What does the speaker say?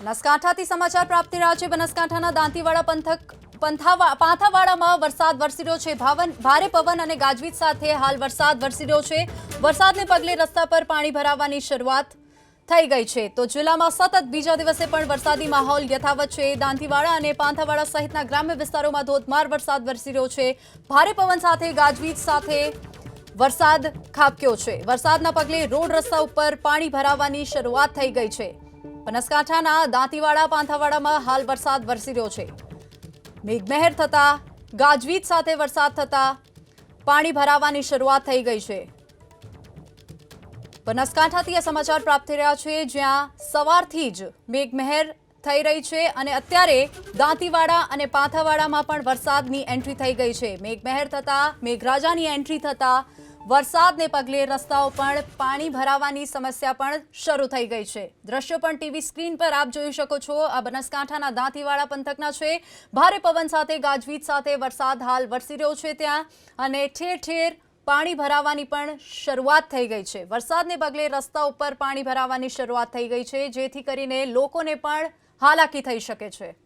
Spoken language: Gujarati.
બનાસકાંઠાથી સમાચાર પ્રાપ્ત રહ્યા છે. બનાસકાંઠાના દાંતીવાડા પંથક, પંથાવા, પાંથાવાડામાં વરસાદ વરસી રહ્યો છે. ભાવન, ભારે પવન અને ગાજવીજ સાથે હાલ વરસાદ વરસી રહ્યો છે. વરસાદને પગલે રસ્તા પર પાણી ભરાવાની શરૂઆત થઈ ગઈ છે. તો જિલ્લામાં સતત બીજા દિવસે પણ વરસાદી માહોલ યથાવત છે. દાંતીવાડા અને પાંથાવાડા સહિતના ગ્રામ્ય વિસ્તારોમાં ધોધમાર વરસાદ વરસી રહ્યો છે. ભારે પવન સાથે, ગાજવીજ સાથે વરસાદ ખાબક્યો છે. વરસાદના પગલે રોડ રસ્તા ઉપર પાણી ભરાવાની શરૂઆત થઈ ગઈ છે. બનાસકાંઠાના દાંતીવાડા, પાંથાવાડામાં હાલ વરસાદ વરસી રહ્યો છે. મેઘમહેર થતા, ગાજવીજ સાથે વરસાદ થતા, પાણી ભરાવાની શરૂઆત થઈ ગઈ છે. બનાસકાંઠાથી આ સમાચાર પ્રાપ્ત થઈ રહ્યા છે, જ્યાં સવારથી જ મેઘમહેર થઈ રહી છે અને અત્યારે દાંતીવાડા અને પાંથાવાડામાં પણ વરસાદની એન્ટ્રી થઈ ગઈ છે. મેઘમહેર થતા, મેઘરાજાની એન્ટ્રી થતા વરસાદને પગલે રસ્તાઓ પણ પાણી ભરાવાની સમસ્યા પણ શરૂ થઈ ગઈ છે. દ્રશ્યો પણ ટીવી સ્ક્રીન પર આપ જોઈ શકો છો. આ બનાસકાંઠાના દાંતીવાડા પંથકના છે. ભારે પવન સાથે, ગાજવીજ સાથે વરસાદ હાલ વરસી રહ્યો છે ત્યાં અને ઠેર ઠેર પાણી ભરાવાની પણ શરૂઆત થઈ ગઈ છે. વરસાદને પગલે રસ્તા ઉપર પાણી ભરાવાની શરૂઆત થઈ ગઈ છે, જેથી કરીને લોકોને પણ હાલાકી થઈ શકે છે.